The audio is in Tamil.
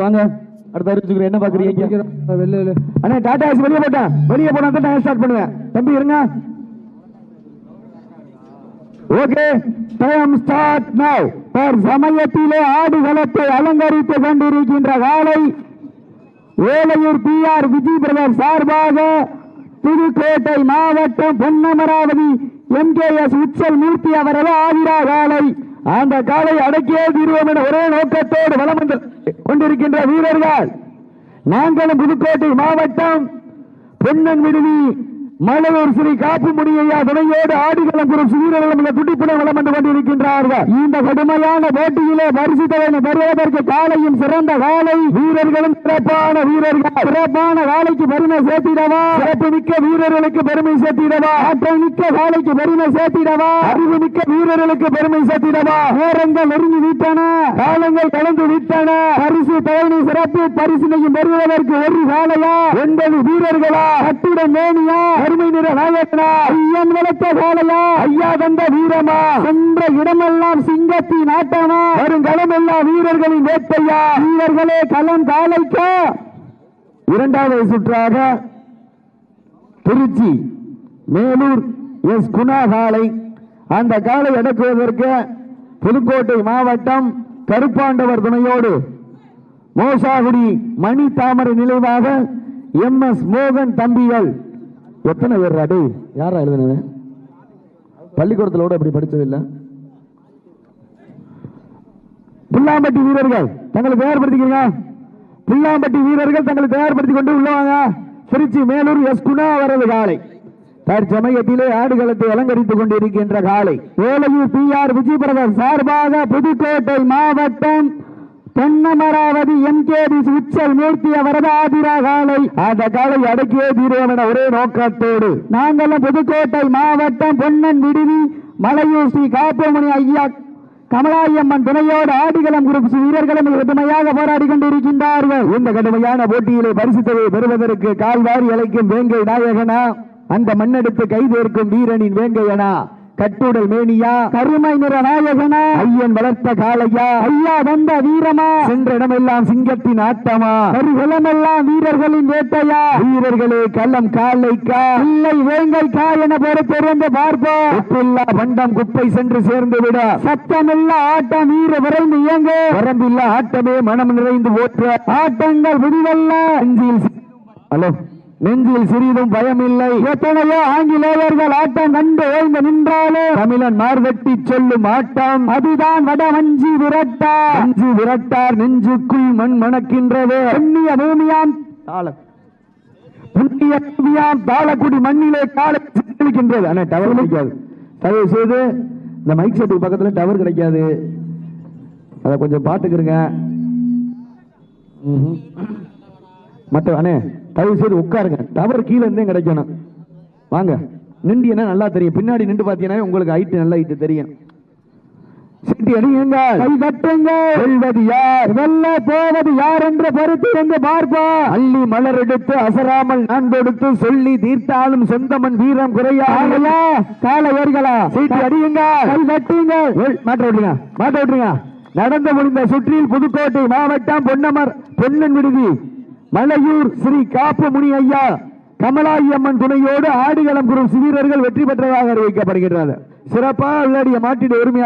பார்த்து வாங்க. அடுத்த அறிவிச்சுக்கிறேன் என்ன பாக்குறீங்க வெளில அண்ணா டாடா வெளியே போட்டேன் வெளியே போனா தான் நான் ஸ்டார்ட் பண்ணுவேன். தம்பி இருங்க. ஓகே டைம் ஸ்டார்ட் நவ் சமயத்திலே ஆடுகளத்தை அலங்கரித்து கொண்டிருக்கின்ற காலை Velaiyur P R Vijay brother சார்பாக புதுக்கோட்டை மாவட்டம் பொன்னமராவதி எம்கேஎஸ் உச்சல் மூர்த்தி அவரது ஆதிரா காலை அந்த காலை அடக்கியே தீர்வோம் என ஒரே நோக்கத்தோடு வளம் வந்து கொண்டிருக்கின்ற வீரர்கள். நாங்களும் புதுக்கோட்டை மாவட்டம் பொன்னன் விடுதி மலையூர் ஸ்ரீ காப்பு முடியா துணையோடு ஆடிகளம் குறும் வீரர்களும் மிக துடிப்புடன் வளம் வந்து கொண்டிருக்கின்றார்கள். இந்த கடுமையான போட்டியிலே பரிசு தலைமை பெறுவதற்கு காலையும் சிறந்த காலை வீரர்களும் சிறப்பான வீரர்கள். சிறப்பான காலைக்கு பெருமை சேர்த்திடவா? சிறப்பு மிக்க வீரர்களுக்கு பெருமை சேர்த்திடவா? ஆற்றல் மிக்க காலைக்கு பெருமை சேர்த்திடவா? அறிவு மிக்க வீரர்களுக்கு பெருமை சேர்த்திடவா? நேரங்கள் நெருங்கி விட்டன காலங்கள் கலந்து விட்டன பரிசு தலைமை சிறப்பு பரிசினையும் பெறுவதற்கு ஒரு காலையா ஒன்பது வீரர்களா? கட்டுட மேனியா? அருமை நிற நாயகனா. ஐயன் வளர்த்த காலையா ஐயா தந்த வீரமா? சென்ற இடமெல்லாம் சிங்கத்தின் ஆட்டமா வரும் எல்லாம் வீரர்களின் வேட்டையா? வீரர்களே களம் காலைக்கா. இரண்டாவது சுற்றாக திருச்சி மேலூர் எஸ். குணா காலை அந்த காலை அடக்குவதற்கு புதுக்கோட்டை மாவட்டம் கருப்பாண்டவர் துணையோடு மோசாகுடி மணி தாமரை நினைவாக எம். எஸ். மோகன் தம்பிகள் எத்தனை பேர் அடே யாரா எழுதுனது? பள்ளிக்கூடத்தில் கூட அப்படி படிச்சதில்லை. புல்லாம்பட்டி வீரர்கள் தங்களை தயார்படுத்திக்கிறீங்க. புல்லாம்பட்டி வீரர்கள் தங்களை தயார்படுத்திக் கொண்டு உள்ளவாங்க திருச்சி மேலூர் எஸ். குணா அவரது காலை. தற்சமயத்திலே ஆடுகளத்தை அலங்கரித்துக் கொண்டிருக்கின்ற காலை. வேலையூர் பி. ஆர். விஜய் சார்பாக புதுக்கோட்டை மாவட்டம் தென்னமராவதி எம்கேடி உச்சல் மூர்த்தி அவரது ஆதிரா காலை அந்த காலை அடக்கியே தீர்வோம் என ஒரே நோக்கத்தோடு. நாங்களும் புதுக்கோட்டை மாவட்டம் பொன்னன் விடுதி மலையூர் ஸ்ரீ காப்பமணி ஐயா கமலாயம்மன் துணையோடு ஆடிகளம் குரூப் வீரர்களும் கடுமையாக போராடி கொண்டிருக்கின்றார்கள். இந்த கடுமையான போட்டியிலே பரிசுத்தவை பெறுவதற்கு கால்வாரி அழைக்கும் வேங்கை நாயகனா அந்த மண்ணெடுத்து கைதேர்க்கும் வீரனின் வேங்கையனா கட்டுடல் மேனியா. கருமை நிற நாயகனா. ஐயன் வளர்த்த காளையா. ஐயா வந்த வீரமா. சென்ற இடமெல்லாம் சிங்கத்தின் ஆட்டமா. கருகுலமெல்லாம் வீரர்களின் வேட்டையா. வீரர்களே கள்ளம் காலைக்கா இல்லை வேங்கைக்கா என பொறுத்திருந்து பார்ப்போம். உப்பில்லா பண்டம் குப்பை சென்று சேர்ந்து விட சத்தமில்லா ஆட்டம் வீர விரைந்து இயங்கு. வரம்பில்லா ஆட்டமே மனம் நிறைந்து போற்ற. ஆட்டங்கள் நெஞ்சில் சி- ஹலோ. நெஞ்சில் சிறிதும் பயமில்லை. எத்தனையோ ஆங்கிலேயர்கள் ஆட்டம் கண்டு ஓய்ந்து நின்றாலே. தமிழன் மார்வெட்டி சொல்லும் ஆட்டம். அதுதான் வட வஞ்சி விரட்டா. அஞ்சு விரட்டார் நெஞ்சுக்குள் மண் மணக்கின்றது புண்ணிய பூமியாம் தாள புண்ணிய பூமியாம் தாளக்குடி மண்ணிலே காலை சித்தளிக்கின்றது ஆனா டவர் கிடைக்காது. தயவு செய்து இந்த மைக் செட்டுக்கு பக்கத்துல டவர் கிடைக்காது. அதை கொஞ்சம் பார்த்துக்கிறங்க மற்ற அண்ணே தயவு செய்து உட்காருங்க. டவர் கீழே இருந்தே கிடைக்கணும். வாங்க. நின்றீங்கன்னா நல்லா தெரியும். பின்னாடி நின்று பார்த்தீங்கன்னா உங்களுக்கு ஹைட் நல்ல ஹைட் தெரியும். சிட்டி அடியுங்கள் கை தட்டுங்கள். வெல்வது யார்? வெல்ல போவது யார் என்று பொறுத்திருந்து பார்ப்போம். அள்ளி மலர் எடுத்து அசராமல் நான் கொடுத்து சொல்லி தீர்த்தாலும் சொந்தமன் வீரம் குறையா? கால ஏறுகளா சீட்டி அடியுங்க கை தட்டுங்க மாட்ட விட்டுருங்க மாட்ட விட்டுருங்க நடந்து முடிந்த சுற்றில் புதுக்கோட்டை மாவட்டம் பொன்னமர் பொன்னன் விடுதி. மலையூர் ஸ்ரீ காப்பு முனி ஐயா கமலாயி அம்மன் துணையோடு ஆடுகளம் குரு வீரர்கள் வெற்றி பெற்றதாக அறிவிக்கப்படுகின்றனர் சிறப்பாக விளையாடிய மாட்டிட உரிமையாக